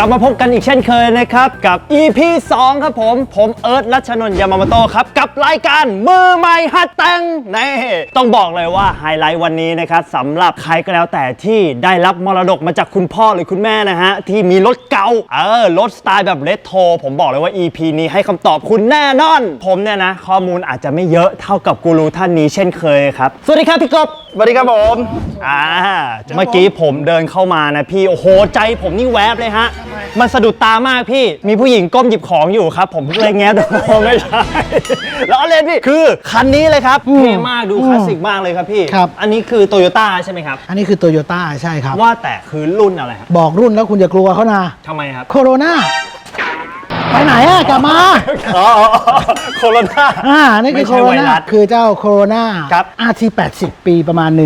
กลับมาพบกันอีกเช่นเคยนะครับ กับ EP 2 ครับผม ผมเอิร์ธรัชนนท์ยามาโมโตะครับ กับรายการมือใหม่หัดแต่งนี่ต้องบอกเลยว่าไฮไลท์วันนี้นะครับสำหรับใครก็แล้วแต่ที่ได้รับมรดกมาจากคุณพ่อหรือคุณแม่นะฮะ ที่มีรถเก่า เออรถสไตล์แบบเล t โทผมบอกเลยว่า EP นี้ให้คำตอบคุณแน่นอน ผมเนี่ยนะ ข้อมูลอาจจะไม่เยอะเท่ากับกูรูท่านนี้เช่นเคยครับสวัสดีครับพี่กบสวัสดีครับผมอ่าเมื่อกี้ผมเดินเข้ามานะพี่โอ้โหใจผมนี่แวบเลยฮะมันสะดุดตามากพี่ มีผู้หญิงก้มหยิบของอยู่ครับ ผมเลยแง้ดูไม่ใช่ แล้วเล่นพี่ คือคันนี้เลยครับเท่มากดูคลาสสิกมากเลยครับพี่ ครับ อันนี้คือโตโยต้าใช่ไหมครับ อันนี้คือโตโยต้าใช่ครับ ว่าแต่คือรุ่นอะไรครับ บอกรุ่นแล้วคุณอย่ากลัวเขานะทำไมครับ โคโรนา ไปไหนอะกลับมาอ๋อโคโรนา อ่า นี่คือโคไม่โรใช่ไวนารัสคือเจ้าโคโรนาครับ RT 80 ปีประมาณ 1970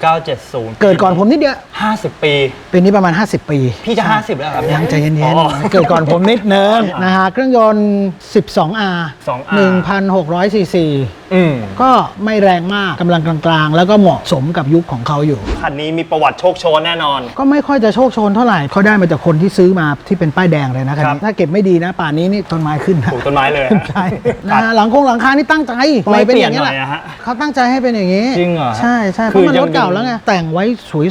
1970 เกิดก่อนผมนิดเดียว50 ปี ปีนี้ประมาณ 50 ปีพี่จะ 50 แล้วครับยังใจเย็นอ๋อ ๆ เกิดก่อนผมนิดนึงนะฮะ เครื่องยนต์ 12R 2R 1,600ซีซี อืมก็ไม่แรงมากกำลังกลางๆ แล้วก็เหมาะสมกับยุคของเขาอยู่ คันนี้มีประวัติโชคโชนแน่นอน ก็ไม่ค่อยจะโชคโชนเท่าไหร่เขาได้มาจากคนที่ซื้อมาที่เป็นป้ายแดงเลยนะครับถ้าเก็บไม่ดีนะป่านนี้นี่ต้นไม้ขึ้นนะปลูกต้นไม้เลยใช่นะฮะหลังคงหลังคานี่ตั้งใจไม่เป็นเปลี่อยนย่างนี้แหละหน่อยอะฮะเขาตั้งใจให้เป็นอย่างนี้จริงเหรอใช่ใช่เพคือราะมันยังรถเก่าดู แล้วไงแต่งไว้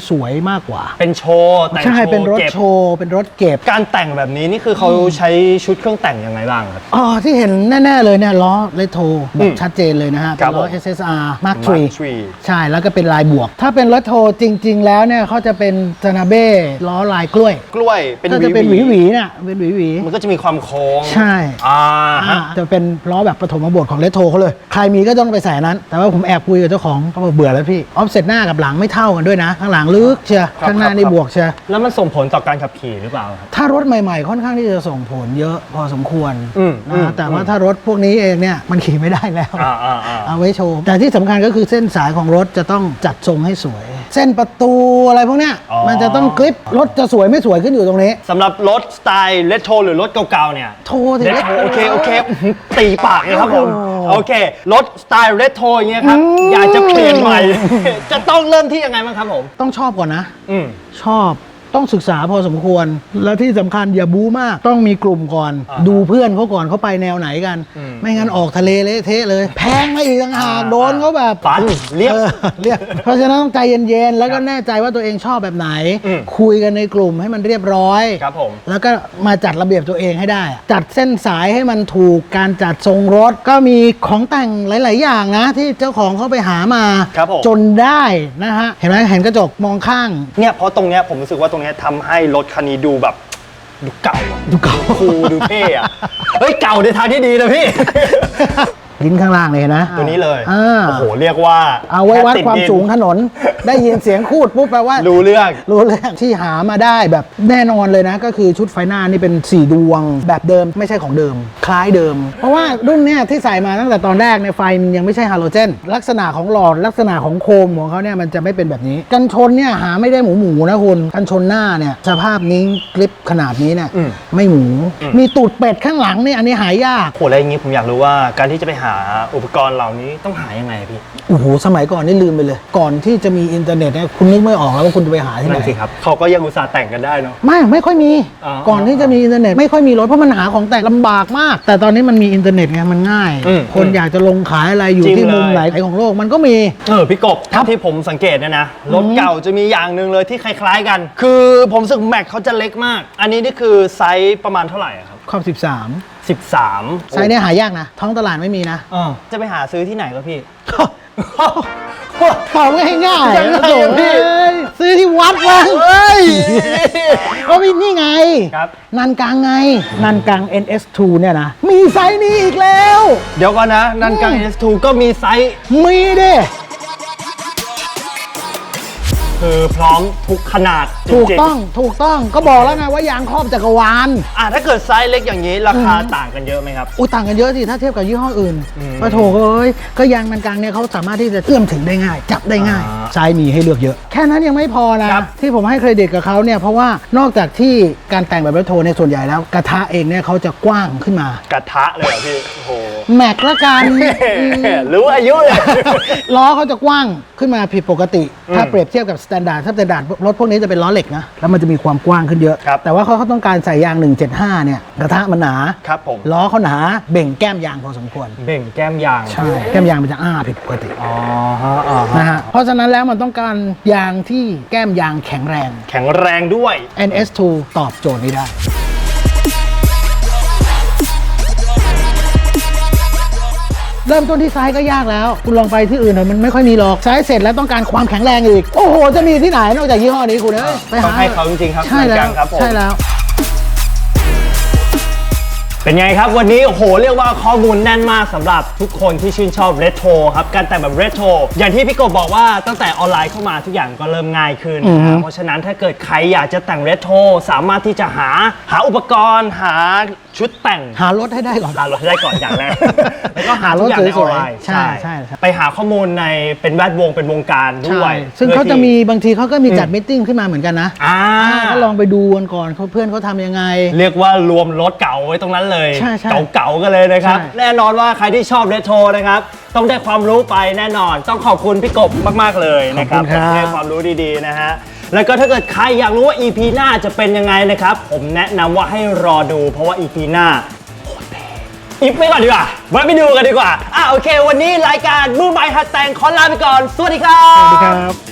สวยๆมากกว่าเป็นโชว์แต่งใช่โชว์เป็นรถก็บโชว์เป็นรถเก็บ การแต่งแบบนี้นี่คือเขาใช้ชุดเครื่องแต่งยังไงบ้างครับ อ๋อที่เห็นแน่ ๆ เลยเนี่ยล้อเลโทแบอืบมชัดเจนเลยนะฮะครัเป็นบล้อ ผม SSR Mark Mark III III ใช่แล้วก็เป็นลายบวก ถ้าเป็นรถโทจริง ๆ แล้วเนี่ยเขาจะเป็นซานาเบ้ล้อลายกล้วยกล้วยเป็นก็จะเป็นหวีหวีๆน่ะเป็นหวีหวีๆมันก็จะมีความโค้งใช่อ่าอ่าฮะ จะเป็นล้อแบบปฐมบทของเลโทเขาเลย ใครมีก็ต้องไปใส่อันนั้น แต่ว่าผมแอบคุยกับเจ้าของเขาบอกเบื่อแล้วพี่ออฟเซตหน้ากับหลังไม่เท่ากันด้วยนะ ข้างหลังลึกเชียครับข้างหน้าครับนี่ครับ บวกเชียแล้วมันส่งผลต่อการขับขี่หรือเปล่าครับ ถ้ารถใหม่ ๆ ค่อนข้างที่จะส่งผลเยอะพอสมควรอืมนะอืมแต่ว่าถ้ารถพวกนี้เองเนี่ยมันขี่ไม่ได้แล้ว อ่าอ่าอ่า เอาไว้โชว์ แต่ที่สำคัญก็คือเส้นสายของรถจะต้องจัดทรงให้สวย เส้นประตูอะไรพวกเนี้ยมันจะต้องกริปรถจะสวยไม่สวยขึ้นอยู่ตรงนี้ สำหรับรถสไตล์เลโทหรือรถเก่าๆเนี่ยโทสิเลโทโอเคโอเคอื้อหือตีปากเลยครับผมโอ้โอเครถสไตล์เลโทอย่างเงี้ยครับอืมอยากจะเปลี่ยนใหม่ จะต้องเริ่มที่ยังไงบ้างครับผม ต้องชอบก่อนนะ อืมชอบ ต้องศึกษาพอสมควร และที่สำคัญอย่าบู๊มาก ต้องมีกลุ่มก่อน อ่าดูเพื่อนเขาก่อนเขาไปแนวไหนกัน อืมไม่งั้นออกทะเลเละเทะเลย แพงมาอีกต่างหากอ่าโดนเขาแบบฟันเรียบออเรียบเพราะฉะนั้นต้องใจเย็นๆแล้วก็แน่ใจว่าตัวเองชอบแบบไหน อืม คุยกันในกลุ่มให้มันเรียบร้อย ครับผม แล้วก็มาจัดระเบียบตัวเองให้ได้จัดเส้นสายให้มันถูกการจัดทรงรถก็มีของแต่งหลาย ๆ อย่างนะ ที่เจ้าของเขาไปหามา ครับผม จนได้นะฮะ เห็นไหมเห็นกระจกมองข้าง เนี่ยเพราะตรงเนี้ยผมรู้สึกว่าตรงเนี้ยทำให้รถคันนี้ดูแบบดูเก่าอะดูเก่า คูลดูเท่อะเฮ้ยเก่าในทางที่ดีนะพี่ ลิ้นข้างล่างเลยนะตัวนี้เลยอ่าโอ้โหเรียกว่าเอาไว้วัดแติความดินสูงถนน ได้ยินเสียงคูดปุ๊บแปลว่า รู้เรื่องรู้เรื่องที่หามาได้แบบแน่นอนเลยนะ ก็คือชุดไฟหน้านี่เป็น 4 ดวงแบบเดิมไม่ใช่ของเดิม คล้ายเดิม เพราะว่ารุ่นเนี้ยที่ใส่มาตั้งแต่ตอนแรกเนี่ยไฟมันยังไม่ใช่ฮาโลเจน ลักษณะของหลอดลักษณะของโคมของเขาเนี่ยมันจะไม่เป็นแบบนี้ กันชนเนี่ยหาไม่ได้หมูหมูๆนะคุณกันชนหน้าเนี่ยสภาพนี้กริปขนาดนี้เนี่ยอืมไม่หมู มีตูดเป็ดข้างหลังนี่อันนี้หายากโหอะไรอย่างงี้ผมอยากรู้ว่าการที่จะไปหาอุปกรณ์เหล่านี้ต้องหายังไงพี่โอ้โหสมัยก่อนนี่ลืมไปเลย ก่อนที่จะมีอินเทอร์เน็ตเนี่ยคุณนึกไม่ออกแล้วว่าคุณจะไปหาที่ไหนนั่นสิครับเขาก็ยังอุตส่าห์แต่งกันได้เนาะ ไม่ไม่ค่อยมีอ๋อก่อนที่จะมีอินเทอร์เน็ตไม่ค่อยมีรถเพราะมันหาของแต่งลำบากมาก แต่ตอนนี้มันมีอินเทอร์เน็ตไงมันง่าย อืมคนอืมอยากจะลงขายอะไรอยู่จริงที่มุมเลย ไหนของโลกมันก็มี เออพี่กบที่ผมสังเกตเนี่ยนะรถเก่าจะมีอย่างหนึ่งเลยที่คล้ายๆกัน คือผมรู้สึกแม็กเขาจะเล็กมาก อันนี้นี่คือไซส์ประมาณเท่าไหร่อะ ครับครอบ 13 13ไซส์เนี่ยหายากนะ ท้องตลาดไม่มีนะ เออจะไปหาซื้อที่ไหนครับพี่ตอบง่ายง่ายๆยังไงอะโถ่พี่เอ้ยซื้อที่วัดวะเฮ้ย ก็มีนี่ไง ครับ นันกังไง นันกัง NS2 เนี่ยนะ มีไซส์นี้อีกแล้ว เดี๋ยวก่อนนะ นันกัง S2 ก็มีไซส์ มีดิ คือพร้อมทุกขนาดจริถูกๆต้องถูกต้องก็บอกแล้วไงว่ายางครอบจักรวาล อะถ้าเกิดไซส์เล็กอย่างนี้ราคาต่างกันเยอะไหมครับ อุ้ยต่างกันเยอะสิถ้าเทียบกับยี่ห้ออื่นอืมปะโถเอ้ยก็ยางมันกลางเนี่ยเขาสามารถที่จะเอื้อมถึงได้ง่าย จับได้ง่ายอ่าไซส์มีให้เลือกเยอะ แค่นั้นยังไม่พอนะ ครับที่ผมให้เครดิตกับเขาเนี่ยเพราะว่านอกจากที่การแต่งแบบรถโทในยส่วนใหญ่แล้ว กระทะเองเนี่ยเขาจะกว้างขึ้นมา กระทะเลยเหรอพี่โอ้โหแม็กละกันอืมรู้อายุเลย ล้อเขาจะกว้างขึ้นมาผิดปกติ ถ้าอืมเปรียบเทียบกับสแตนดาร์ดถ้าสแตนดาร์ดรถพวกนี้จะเป็นล้อเหล็กนะ แล้วมันจะมีความกว้างขึ้นเยอะ ครับ แต่ว่าเขาเขาต้องการใส่ยาง 175 เนี่ยกระทะมันหนา ครับผม ล้อเขาหนาเบ่งแก้มยางพอสมควร เบ่งแก้มยางใช่ แก้มยางมันจะอ้าผิดปกติอ๋อฮะอ๋อฮะนะฮะเพราะฉะนั้นแล้วมันต้องการยางที่แก้มยางแข็งแรง แข็งแรงด้วย NS2 ตอบโจทย์นี้ได้ เริ่มต้นที่ซ้ายก็ยากแล้ว คุณลองไปที่อื่นหน่อยมันไม่ค่อยมีหรอกซ้ายเสร็จแล้วต้องการความแข็งแรงอีก โอ้โห จะมีที่ไหนนอกจากยี่ห้อนี้คุณเอ้ยไปต้องให้เขาจริงๆครับใช่แล้เหมือนกัวนครับผม ใช่แล้ว เป็นไงครับวันนี้โอ้โหเรียกว่าข้อมูลแน่นมากสำหรับทุกคนที่ชื่นชอบเรโทรครับการแต่งแบบเรโทรอย่างที่พี่กบบอกว่าตั้งแต่ออนไลน์เข้ามาทุกอย่างก็เริ่มง่ายขึ้นอือฮึนะเพราะฉะนั้นถ้าเกิดใครอยากจะแต่งเรโทรสามารถที่จะหาหาอุปกรณ์ หาชุดแต่งหารถให้ได้ก่อน หารถให้ได้ก่อนอย่างแรกแล้วก็หาทุกอย่างในออนไลน์ใช่ใช่ใช่ ไปหาข้อมูลในเป็นแวดวงเป็นวงการด้วยซึ่งเขาจะพื่อที่มีบางทีเขาก็มีจัดมิทติ้งขึ้นมาเหมือนกันนะอ่าก็ลองไปดูกันก่อนเขาเพื่อนเขาทำยังไง เรียกว่ารวมรถเก่าไว้ตรงนั้นเลยใช่ใช่เก่าๆกันเลยนะครับ ใช่ แน่นอนว่าใครที่ชอบเรโทรนะครับ ต้องได้ความรู้ไปแน่นอน ต้องขอบคุณพี่กบมากๆเลยนะครับขอบคุณครับที่ให้ความรู้ดีๆนะฮะแล้วก็ถ้าเกิดใครอยากรู้ว่า EP หน้าจะเป็นยังไงนะครับ ผมแนะนำว่าให้รอดู เพราะว่า EP หน้าโคตรเท่อิฟไปก่อนดีกว่าไว้ไปดูกันดีกว่า อะโอเค วันนี้รายการมือใหม่หัดแต่งขอลาไปก่อน สวัสดีครับ สวัสดีครับ